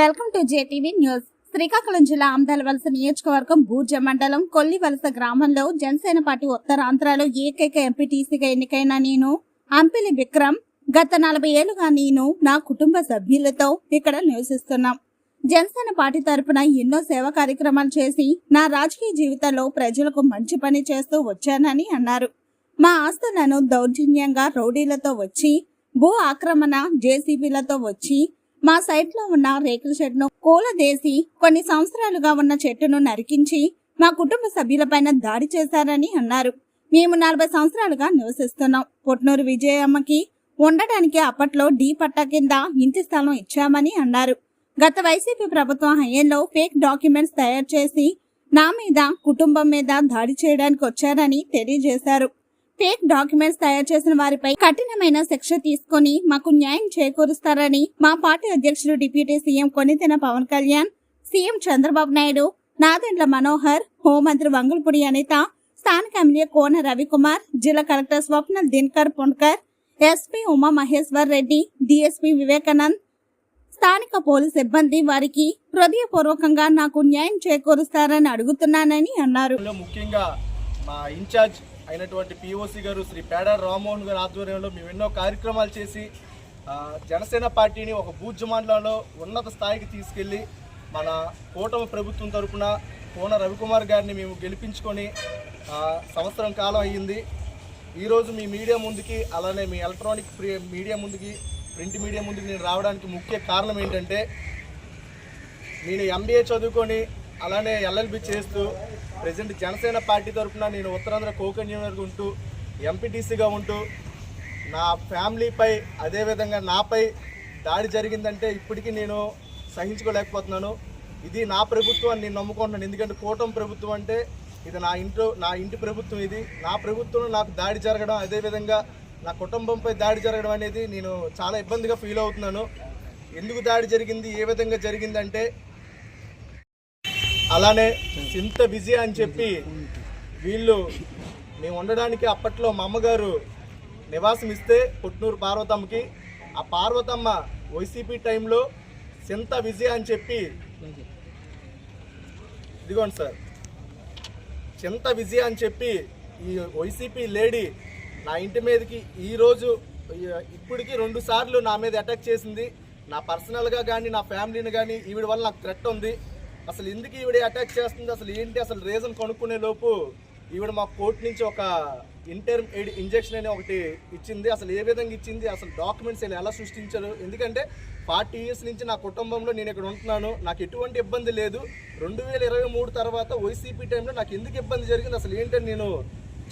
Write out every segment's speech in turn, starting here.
Welcome to JTV news. Srikakulam జిల్లా ఆమదాలవలస నియోజకవర్గం బూర్జ మండలం కొల్లివలస గ్రామంలో జనసేన పార్టీ ఉత్తరాంధ్రలో ఏకైక ఎంపీటీసీగా ఎన్నికైన నేను అంపిలి విక్రమ్ గత నలభై ఏళ్ళుగా నేను నా కుటుంబ సభ్యులతో ఇక్కడ నివసిస్తున్నాం. జనసేన పార్టీ తరపున ఎన్నో సేవా కార్యక్రమాలు చేసి నా రాజకీయ జీవితంలో ప్రజలకు మంచి పని చేస్తూ వచ్చానని అన్నారు. మా ఆస్తులను దౌర్జన్యంగా రౌడీలతో వచ్చి భూ ఆక్రమణ జేసీబీలతో వచ్చి మా సైట్లో ఉన్న రేకుల షెడ్ను కూలదేసి కొన్ని సంవత్సరాలుగా ఉన్న చెట్టును నరికించి మా కుటుంబ సభ్యులపైన దాడి చేశారని అన్నారు. మేము నలభై సంవత్సరాలుగా నివసిస్తున్నాం. పుట్నూరు విజయమ్మకి ఉండడానికి అప్పట్లో డీ పట్టా కింద ఇంటి స్థలం ఇచ్చామని అన్నారు. గత వైసీపీ ప్రభుత్వం హయాంలో ఫేక్ డాక్యుమెంట్స్ తయారు చేసి నా మీద కుటుంబం మీద దాడి చేయడానికి వచ్చారని తెలియజేశారు. ఫేక్ డాక్యుమెంట్స్ తయారు చేసిన వారిపై కఠినమైన శిక్ష తీసుకొని మాకు న్యాయం చేకూరుస్తారని మా పార్టీ అధ్యక్షుడు deputy CM Konidela Pawan Kalyan CM Chandrababu Naidu Nadendla Manohar హోంమంత్రి వంగులపూడి అనిత స్థానిక ఎమ్మెల్యే కోన రవికుమార్ జిల్లా collector Swapnil Dinakar Pundkar SP Uma Maheswar Reddy DSP Vivekanand. స్థానిక పోలీస్ సిబ్బంది వారికి హృదయపూర్వకంగా నాకు న్యాయం చేకూరుస్తారని అడుగుతున్నానని అన్నారు. ముఖ్యంగా మా ఇన్ఛార్జ్ అయినటువంటి పిఓసి గారు శ్రీ పేడ రామ్మోహన్ గారి ఆధ్వర్యంలో మేము ఎన్నో కార్యక్రమాలు చేసి జనసేన పార్టీని ఒక బూత్ మండలంలో ఉన్నత స్థాయికి తీసుకెళ్ళి మన కూటమి ప్రభుత్వం తరఫున కోన రవికుమార్ గారిని మేము గెలిపించుకొని సంవత్సరం కాలం అయ్యింది. ఈరోజు మీ మీడియా ముందుకి అలానే మీ ఎలక్ట్రానిక్ మీడియా ముందుకి ప్రింట్ మీడియా ముందుకి నేను రావడానికి ముఖ్య కారణం ఏంటంటే నేను ఎంబీఏ చదువుకొని అలానే ఎల్ఎల్బి చేస్తూ ప్రజెంట్ జనసేన పార్టీ తరఫున నేను ఉత్తరాంధ్ర కోకన్ కన్వీనర్గా ఉంటూ ఎంపీటీసీగా ఉంటూ నా ఫ్యామిలీపై అదేవిధంగా నాపై దాడి జరిగిందంటే ఇప్పటికీ నేను సహించుకోలేకపోతున్నాను. ఇది నా ప్రభుత్వం అని నేను నమ్ముకుంటున్నాను. ఎందుకంటే కూటమి ప్రభుత్వం అంటే ఇది నా ఇంట్లో నా ఇంటి ప్రభుత్వం ఇది. నా ప్రభుత్వం నాకు దాడి జరగడం అదేవిధంగా నా కుటుంబంపై దాడి జరగడం అనేది నేను చాలా ఇబ్బందిగా ఫీల్ అవుతున్నాను. ఎందుకు దాడి జరిగింది ఏ విధంగా జరిగిందంటే అలానే చింత బిజీ అని చెప్పి వీళ్ళు మేము ఉండడానికి అప్పట్లో మా అమ్మగారు నివాసం ఇస్తే పుట్నూరు పార్వతమ్మకి ఆ పార్వతమ్మ వైసీపీ టైంలో చింత విజయ అని చెప్పి ఇదిగోండి సార్ చింత విజయ అని చెప్పి ఈ వైసీపీ లేడీ నా ఇంటి మీదకి ఈరోజు ఇప్పటికీ రెండు సార్లు నా మీద అటాక్ చేసింది. నా పర్సనల్గా కానీ నా ఫ్యామిలీని కానీ ఈవిడ వల్ల నాకు థ్రెట్ ఉంది. అసలు ఎందుకు ఈవిడ అటాక్ చేస్తుంది? అసలు ఏంటి? అసలు రీజన్ కనుక్కునే లోపు ఈవిడ మా కోర్టు నుంచి ఒక ఇంటర్ ఇంజెక్షన్ అనే ఒకటి ఇచ్చింది. అసలు ఏ విధంగా ఇచ్చింది? అసలు డాక్యుమెంట్స్ వీళ్ళు ఎలా సృష్టించారు? ఎందుకంటే ఫార్టీ ఇయర్స్ నుంచి నా కుటుంబంలో నేను ఇక్కడ ఉంటున్నాను. నాకు ఎటువంటి ఇబ్బంది లేదు. రెండు వేల ఇరవై మూడు తర్వాత వైసీపీ టైంలో నాకు ఎందుకు ఇబ్బంది జరిగింది? అసలు ఏంటంటే నేను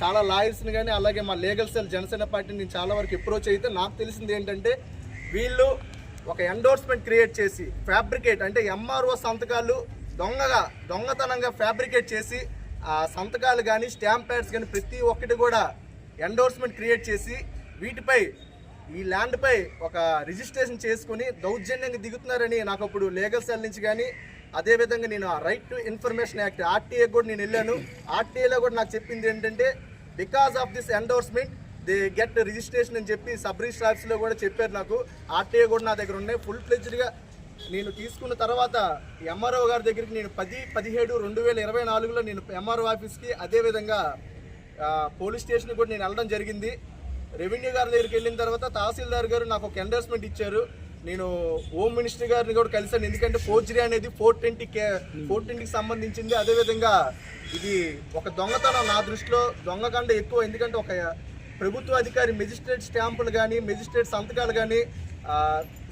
చాలా లాయర్స్ని కానీ అలాగే మా లీగల్ సెల్ జనసేన పార్టీని నేను చాలా వరకు అప్రోచ్ అయితే నాకు తెలిసింది ఏంటంటే వీళ్ళు ఒక ఎండోర్స్మెంట్ క్రియేట్ చేసి ఫ్యాబ్రికేట్ అంటే ఎంఆర్ఓ సంతకాలు దొంగగా దొంగతనంగా ఫ్యాబ్రికేట్ చేసి సంతకాలు కానీ స్టాంప్ ప్యాడ్స్ కానీ ప్రతి ఒక్కటి కూడా ఎండోర్స్మెంట్ క్రియేట్ చేసి వీటిపై ఈ ల్యాండ్పై ఒక రిజిస్ట్రేషన్ చేసుకుని దౌర్జన్యంగా దిగుతున్నారని నాకు అప్పుడు లీగల్ సెల్ నుంచి కానీ అదేవిధంగా నేను right to information act RTA కూడా నేను వెళ్ళాను. ఆర్టీఏలో కూడా నాకు చెప్పింది ఏంటంటే because of this endorsement they get registration అని చెప్పి సబ్ రిజిస్టర్ కూడా చెప్పారు నాకు. ఆర్టీఏ కూడా నా దగ్గర ఉన్నాయి. ఫుల్ ఫ్లెజ్డ్గా నేను తీసుకున్న తర్వాత ఎంఆర్ఓ గారి దగ్గరికి నేను పది పదిహేడు రెండు వేల ఇరవై నాలుగులో నేను ఎంఆర్ఓ ఆఫీస్కి అదేవిధంగా పోలీస్ స్టేషన్ కూడా నేను వెళ్ళడం జరిగింది. రెవెన్యూ గారి దగ్గరికి వెళ్ళిన తర్వాత తహసీల్దార్ గారు నాకు ఒక ఎండోర్స్మెంట్ ఇచ్చారు. నేను హోమ్ మినిస్టర్ గారిని కూడా కలిశాను. ఎందుకంటే ఫోర్జరీ అనేది ఫోర్ ట్వంటీ కే ఫోర్ ట్వంటీకి సంబంధించింది. అదేవిధంగా ఇది ఒక దొంగతనం నా దృష్టిలో. దొంగ కంటే ఎక్కువ ఎందుకంటే ఒక ప్రభుత్వ అధికారి మెజిస్ట్రేట్ స్టాంపులు కానీ మెజిస్ట్రేట్ సంతకాలు కానీ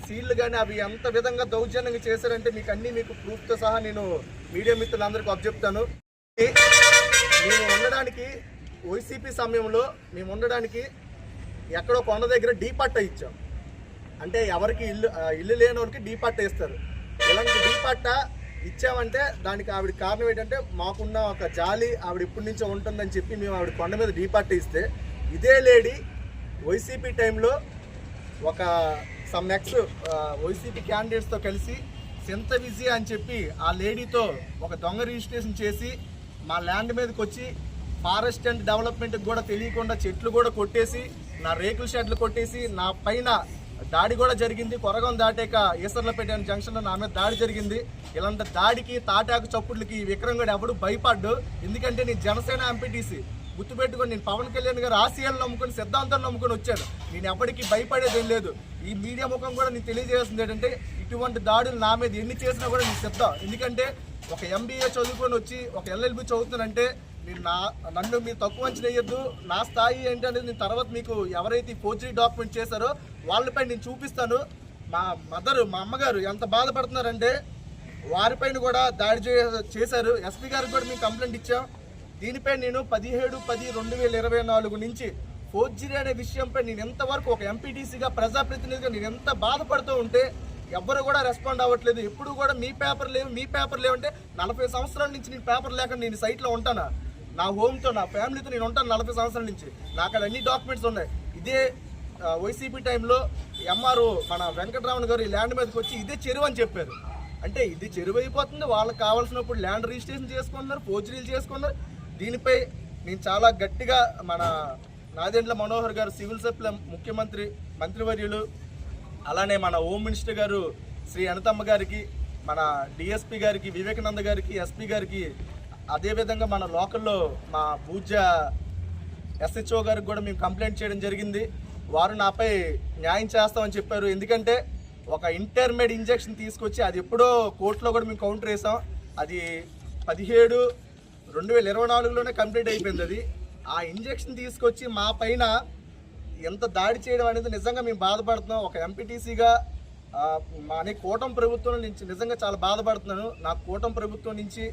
సీళ్ళు కానీ అవి ఎంత విధంగా దౌర్జన్యంగా చేశారంటే మీకు అన్నీ మీకు ప్రూఫ్తో సహా నేను మీడియా మిత్రులందరికీ అబ్జెప్తాను మేము ఉండడానికి వైసీపీ సమయంలో మేము ఉండడానికి ఎక్కడో కొండ దగ్గర డీ పట్ట ఇచ్చాం. అంటే ఎవరికి ఇల్లు ఇల్లు లేని వాళ్ళకి డీ పట్ట ఇస్తారు. ఇలాంటి డీ పట్ట ఇచ్చామంటే దానికి ఆవిడ కారణం ఏంటంటే మాకున్న ఒక జాలి ఆవిడ ఇప్పటి నుంచో ఉంటుందని చెప్పి మేము ఆవిడ కొండ మీద డీ పట్ట ఇస్తే ఇదే లేడీ వైసీపీ టైంలో ఒక సమ్ నెక్స్ట్ వైసీపీ క్యాండిడేట్స్తో కలిసి సెంత విజయ అని చెప్పి ఆ లేడీతో ఒక దొంగ రిజిస్ట్రేషన్ చేసి మా ల్యాండ్ మీదకి వచ్చి ఫారెస్ట్ అండ్ డెవలప్మెంట్కి కూడా తెలియకుండా చెట్లు కూడా కొట్టేసి నా రేకుల షెడ్లు కొట్టేసి నా పైన దాడి కూడా జరిగింది. కొరగం దాటాక ఈసర్లపేట జంక్షన్లో నా మీద దాడి జరిగింది. ఇలాంటి దాడికి తాటాకు చప్పుడులకి విక్రమ్ గడు ఎవడు భయపడ్డు. ఎందుకంటే నీ జనసేన ఎంపీటీసీ గుర్తుపెట్టుకొని నేను పవన్ కళ్యాణ్ గారు ఆశయాలను నమ్ముకొని సిద్ధాంతాలు నమ్ముకొని వచ్చాను. నేను ఎప్పటికీ భయపడేది లేదు. ఈ మీడియా ముఖం కూడా నేను తెలియజేస్తుంది ఏంటంటే ఇటువంటి దాడులు నా మీద ఎన్ని చేసినా కూడా నేను సిద్ధం ఎందుకంటే ఒక ఎంబీఏ చదువుకొని వచ్చి ఒక ఎల్ఎల్బి చదువుతానంటే నేను నా నన్ను మీరు తక్కువ అంచనా వేయద్దు. నా స్థాయి ఏంటి అనేది నేను తర్వాత మీకు ఎవరైతే ఫోర్జరీ డాక్యుమెంట్ చేశారో వాళ్ళపై నేను చూపిస్తాను. మా మదరు మా అమ్మగారు ఎంత బాధపడుతున్నారంటే వారిపైన కూడా దాడి చేశారు. ఎస్పీ గారికి కూడా మేము కంప్లైంట్ ఇచ్చాం. దీనిపై నేను పదిహేడు పది రెండు వేల ఇరవై నాలుగు నుంచి ఫోర్జరీ అనే విషయంపై నేను ఎంతవరకు ఒక ఎంపీటీసీగా ప్రజాప్రతినిధిగా నేను ఎంత బాధపడుతూ ఉంటే ఎవ్వరు కూడా రెస్పాండ్ అవ్వట్లేదు. ఎప్పుడు కూడా మీ పేపర్ లేవు మీ పేపర్ లేవంటే నలభై సంవత్సరాల నుంచి నేను పేపర్ లేక నేను సైట్లో ఉంటానా? నా హోమ్తో నా ఫ్యామిలీతో నేను ఉంటాను నలభై సంవత్సరాల నుంచి. నాకు అన్ని డాక్యుమెంట్స్ ఉన్నాయి. ఇదే వైసీపీ టైంలో ఎంఆర్ఓ మన వెంకటరామన్ గారు ఈ ల్యాండ్ మీదకి వచ్చి ఇదే చెరువు అని చెప్పారు. అంటే ఇది చెరువు అయిపోతుంది. వాళ్ళకి కావాల్సినప్పుడు ల్యాండ్ రిజిస్ట్రేషన్ చేసుకున్నారు ఫోర్జరీలు చేసుకున్నారు దీనిపై నేను చాలా గట్టిగా మన నాదెండ్ల మనోహర్ గారు సివిల్ సప్లై ముఖ్యమంత్రి మంత్రివర్యులు అలానే మన హోమ్ మినిస్టర్ గారు శ్రీ అనితమ్మ గారికి మన డిఎస్పి గారికి వివేకానంద గారికి ఎస్పి గారికి అదేవిధంగా మన లోకల్లో మా పూజ ఎస్హెచ్ఓ గారికి కూడా మేము కంప్లైంట్ చేయడం జరిగింది. వారు నాపై న్యాయం చేస్తామని చెప్పారు. ఎందుకంటే ఒక ఇంటర్మీడియట్ ఇంజెక్షన్ తీసుకొచ్చి అది ఎప్పుడో కోర్టులో కూడా మేము కౌంటర్ వేసాం. అది పదిహేడు రెండు వేల ఇరవై నాలుగులోనే కంప్లీట్ అయిపోయింది అది. ఆ ఇంజెక్షన్ తీసుకొచ్చి మా పైన ఎంత దాడి చేయడం అనేది నిజంగా మేము బాధపడుతున్నాం. ఒక ఎంపీటీసీగా మా అనే కూటమి ప్రభుత్వం నుంచి నిజంగా చాలా బాధపడుతున్నాను. నా కూటమి ప్రభుత్వం నుంచి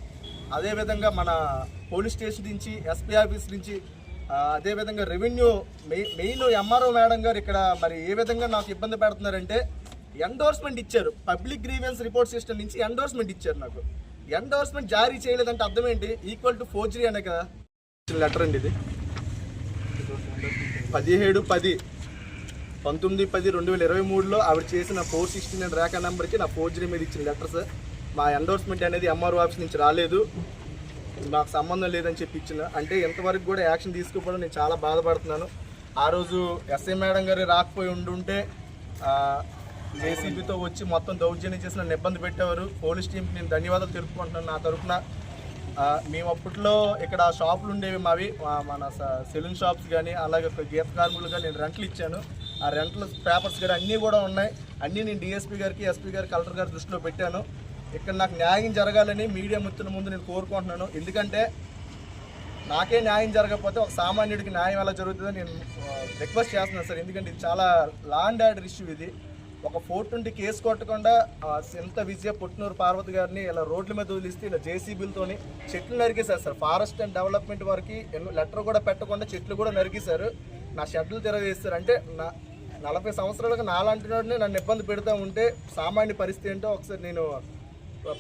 అదేవిధంగా మన పోలీస్ స్టేషన్ నుంచి ఎస్పీ ఆఫీస్ నుంచి అదేవిధంగా రెవెన్యూ మెయి మెయిన్ ఎంఆర్ఓ మేడం గారు ఇక్కడ మరి ఏ విధంగా నాకు ఇబ్బంది పెడుతున్నారంటే ఎండోర్స్మెంట్ ఇచ్చారు. పబ్లిక్ గ్రీవెన్స్ రిపోర్ట్ సిస్టమ్ నుంచి ఎండోర్స్మెంట్ ఇచ్చారు నాకు. ఎండోర్స్మెంట్ జారీ చేయలేదంటే అర్థం ఏంటి ఈక్వల్ టు ఫోర్జరీ అనే కదా. లెటర్ అండి ఇది. పదిహేడు పది. పంతొమ్మిది పది రెండు వేల ఇరవై మూడులో ఆవిడ చేసిన ఫోర్ సిక్స్టీ నైన్ రేఖా నెంబర్కి నా ఫోర్జరీ మీద ఇచ్చిన లెటర్స్ మా ఎండోర్స్మెంట్ అనేది ఎంఆర్ఓ ఆఫీస్ నుంచి రాలేదు. నాకు సంబంధం లేదని చెప్పి ఇచ్చిన. అంటే ఇంతవరకు కూడా యాక్షన్ తీసుకోకపోవడం నేను చాలా బాధపడుతున్నాను. ఆ రోజు ఎస్ఐ మేడం గారు రాకపోయి ఉండుంటే జేసీబీతో వచ్చి మొత్తం దౌర్జన్యం చేసి నన్ను ఇబ్బంది పెట్టేవారు. పోలీస్ టీంకి నేను ధన్యవాదాలు తెలుపుకుంటున్నాను నా తరఫున మేము అప్పట్లో ఇక్కడ షాపులు ఉండేవి మావి. మన సెలూన్ షాప్స్ కానీ అలాగే ఒక గీత కార్మికులు కానీ నేను రెంట్లు ఇచ్చాను. ఆ రెంట్ల పేపర్స్ కానీ అన్నీ కూడా ఉన్నాయి. అన్నీ నేను డిఎస్పీ గారికి ఎస్పీ గారికి కలెక్టర్ గారి దృష్టిలో పెట్టాను. ఇక్కడ నాకు న్యాయం జరగాలని మీడియా మిత్రుల ముందు నేను కోరుకుంటున్నాను. ఎందుకంటే నాకే న్యాయం జరగకపోతే ఒక సామాన్యుడికి న్యాయం ఎలా జరుగుతుందో నేను రిక్వెస్ట్ చేస్తున్నాను సార్. ఎందుకంటే ఇది చాలా లాండ్ ఆర్డర్ ఇష్యూ ఇది. ఒక ఫోర్ ట్వంటీ కేసు కొట్టకుండా ఆ, సింత విజయ పుట్నూరు పార్వతి గారిని ఇలా రోడ్ల మీద వదిలిస్తే ఇలా జేసీబీలతోని చెట్లు నరికేశారు సార్. ఫారెస్ట్ అండ్ డెవలప్మెంట్ వారికి లెటర్ కూడా పెట్టకుండా చెట్లు కూడా నరికేశారు. నా షెడ్లు తెరవేస్తారు అంటే నా నలభై సంవత్సరాలుగా నాలాంటి వాడిని నన్ను ఇబ్బంది పెడతా ఉంటే సామాన్య పరిస్థితి ఏంటో ఒకసారి నేను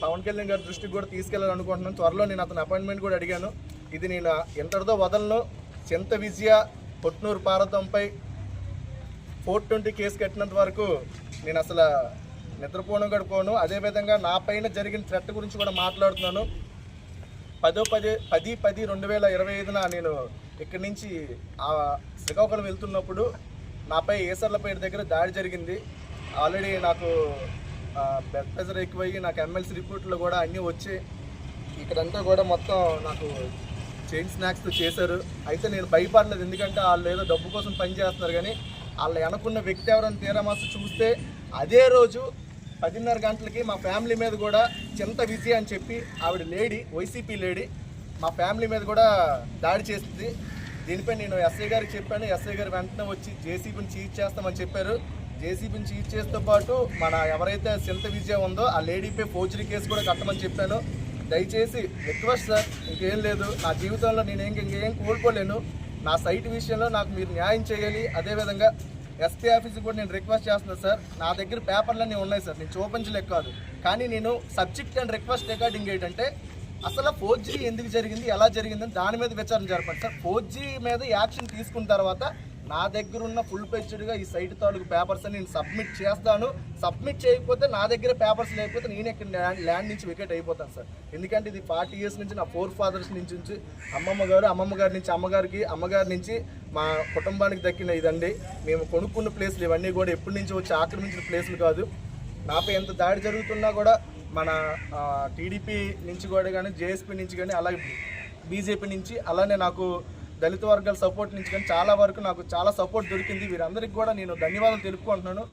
పవన్ కళ్యాణ్ గారి దృష్టికి కూడా తీసుకెళ్ళాలనుకుంటున్నాను త్వరలో నేను అతని అపాయింట్మెంట్ కూడా అడిగాను. ఇది నేను ఎంతటితో వదలను. చింత విజయ పొట్నూరు పార్వతంపై ఫోర్ ట్వంటీ కేసు కట్టినంత వరకు నేను అసలు నిద్రపోను గడుకోను అదేవిధంగా నా పైన జరిగిన థ్రెట్ గురించి కూడా మాట్లాడుతున్నాను. పదో పది పది పది రెండు వేల ఇరవై ఐదున నేను ఇక్కడి నుంచి ఆ శ్రీకాకుళం వెళ్తున్నప్పుడు నాపై ఏసర్లపేట దగ్గర దాడి జరిగింది. ఆల్రెడీ నాకు బ్లడ్ ప్రెషర్ ఎక్కువయ్యి నాకు ఎమ్మెల్సీ రిపోర్ట్లు కూడా అన్నీ వచ్చి ఇక్కడంతా కూడా మొత్తం నాకు చైన్ స్నాక్స్ చేశారు. అయితే నేను భయపడలేదు. ఎందుకంటే వాళ్ళు ఏదో డబ్బు కోసం పని చేస్తున్నారు కానీ వాళ్ళ వెనకున్న వ్యక్తి ఎవరైనా తీరామాస చూస్తే అదే రోజు పదిన్నర గంటలకి మా ఫ్యామిలీ మీద కూడా చింత విజయ అని చెప్పి ఆవిడ లేడీ వైసీపీ లేడీ మా ఫ్యామిలీ మీద కూడా దాడి చేస్తుంది దీనిపై నేను ఎస్ఐ గారికి చెప్పాను. ఎస్ఐ గారు వెంటనే వచ్చి జేసీబీని చీజ్ చేస్తామని చెప్పారు. జేసీబీని చీజ్ చేస్తూ పాటు మన ఎవరైతే సింత విజయ ఉందో ఆ లేడీపై ఫోర్జరీ కేసు కూడా కట్టమని చెప్పాను. దయచేసి రిక్వెస్ట్ సార్ ఇంకేం లేదు. నా జీవితంలో నేను ఇంకేం కోల్పోలేను. నా సైట్ విషయంలో నాకు మీరు న్యాయం చేయాలి. అదేవిధంగా ఎస్పీ ఆఫీస్కి కూడా నేను రిక్వెస్ట్ చేస్తున్నాను సార్. నా దగ్గర పేపర్లన్నీ ఉన్నాయి సార్. నేను చూపించలేక కాదు. కానీ నేను సబ్జెక్ట్ అండ్ రిక్వెస్ట్ రికార్డింగ్ ఏంటంటే అసలు ఫోర్ జీ ఎందుకు జరిగింది ఎలా జరిగిందని దాని మీద విచారణ జరపండి సార్. ఫోర్ జీ మీద యాక్షన్ తీసుకున్న తర్వాత నా దగ్గర ఉన్న ఫుల్ పెచ్డ్గా ఈ సైట్ తాలూకు పేపర్స్ నేను సబ్మిట్ చేస్తాను. సబ్మిట్ చేయకపోతే నా దగ్గర పేపర్స్ లేకపోతే నేను ఇక్కడ ల్యాండ్ నుంచి వికెట్ అయిపోతాను సార్. ఎందుకంటే ఇది ఫార్టీ ఇయర్స్ నుంచి నా ఫోర్ ఫాదర్స్ నుంచి నుంచి అమ్మమ్మ గారు అమ్మమ్మ గారి నుంచి అమ్మగారికి అమ్మగారి నుంచి మా కుటుంబానికి దక్కిన ఇదండి. మేము కొనుక్కున్న ప్లేస్లు ఇవన్నీ కూడా ఎప్పటి నుంచి వచ్చి ఆక్రమించిన ప్లేసులు కాదు. నాపై ఎంత దాడి జరుగుతున్నా కూడా మన టీడీపీ నుంచి కూడా కానీ జేఎస్పీ నుంచి కానీ అలాగే బీజేపీ నుంచి అలానే నాకు దళిత వర్గాల సపోర్ట్ నుంచి కానీ చాలా వరకు నాకు చాలా సపోర్ట్ దొరికింది. వీరందరికీ కూడా నేను ధన్యవాదాలు తెలుపుకుంటున్నాను.